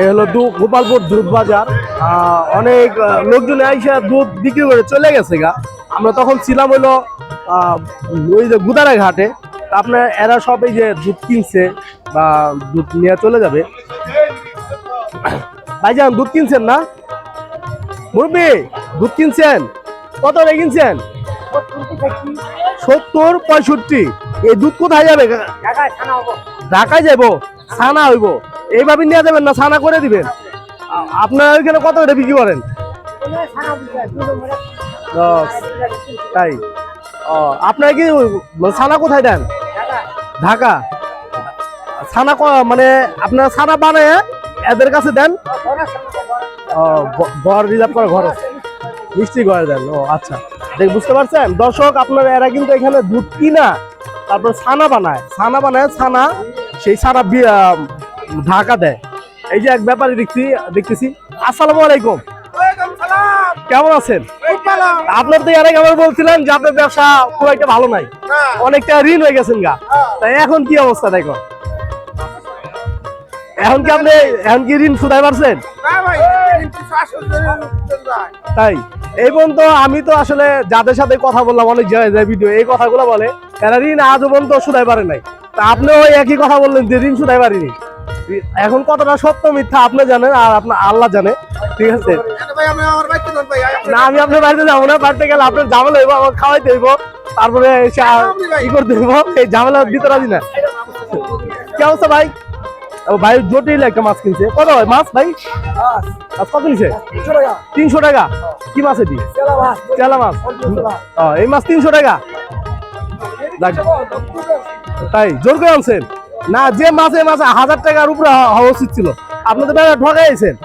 এই হলো গোপালপুর দুধ বাজার। অনেক লোকজন আইসা দুধ বিক্রি করে চলে গেছে গা। আমরা তখন ছিলাম হলো ওই যে গুদারা ঘাটে। আপনার এরা সব এই যে দুধ কিনছে বা দুধ নিয়ে চলে যাবে। ভাইজান, দুধ কিনছেন না? মুরব্বী, দুধ কিনছেন? কত রে কিনছেন? সত্তর পঁয়ষট্টি। এই দুধ কোথায় যাবে? ঢাকায় যাব ছানা হইব। এইভাবে নিয়ে যাবেন না, ছানা করে দিবেন। আপনারা ওইখানে কত করে বিক্রি করেন? তাই? ও, আপনারা কি ছানা কোথায় দেন? ঢাকা। ছানা মানে আপনারা ছানা বানায় এদের কাছে দেন? ঘর রিজার্ভ করা ঘর। মিষ্টি ঘরে দেন। ও আচ্ছা। দেখ, বুঝতে পারছেন? দর্শক, আপনারা এরা কিন্তু এখানে দুধ কিনা, তারপর ছানা বানায়। ছানা বানায়, ছানা, সেই ছানা ঢাকা দেয়। এই যে এক ব্যাপারে দেখছি, দেখতেছি। আসসালামু আলাইকুম। কেমন আছেন? আপনার তো এর আগে আমার বলছিলেন যে আপনার ব্যবসা খুব একটা ভালো নাই। অনেকটা ঋণ হয়ে গেছেন গা। তাই এখন কি অবস্থা দেখো? এখন কি আপনি, এখন কি ঋণ শুধাই পারছেন? তাই। এই পর্যন্ত আমি তো আসলে যাদের সাথে কথা বললাম, অনেক জায়গায় ভিডিও এই কথাগুলো বলে, এরা ঋণ আজও পর্যন্ত শুধাই পারে নাই। তা আপনিও একই কথা বললেন যে ঋণ শুধাই পারিনি। এখন কতটা সত্য মিথ্যা, আপনি জানেন আর আপনার আল্লাহ জানে। ঠিক আছে? না, আমি আপনার বাড়িতে যাব না, বাড়িতে গেলে আপনার ঝামেলা হইব আমার খাওয়াইতে হইব। তারপরে ই করতে হইব, এই ঝামেলা দিতে রাজি না। কি অবস্থা ভাই? ভাই, জটিল একটা মাছ কিনছে। কত ভাই, মাছ ভাই? কত নিছে তিনশো টাকা। কি মাছ এটি? চেলা মাছ। এই মাছ তিনশো টাকা। তাই, জোর করে আনছেন? না যে মাসে মাসে হাজার টাকার উপরে হওয়া উচিত ছিল। আপনাদের ঠকাইছেন।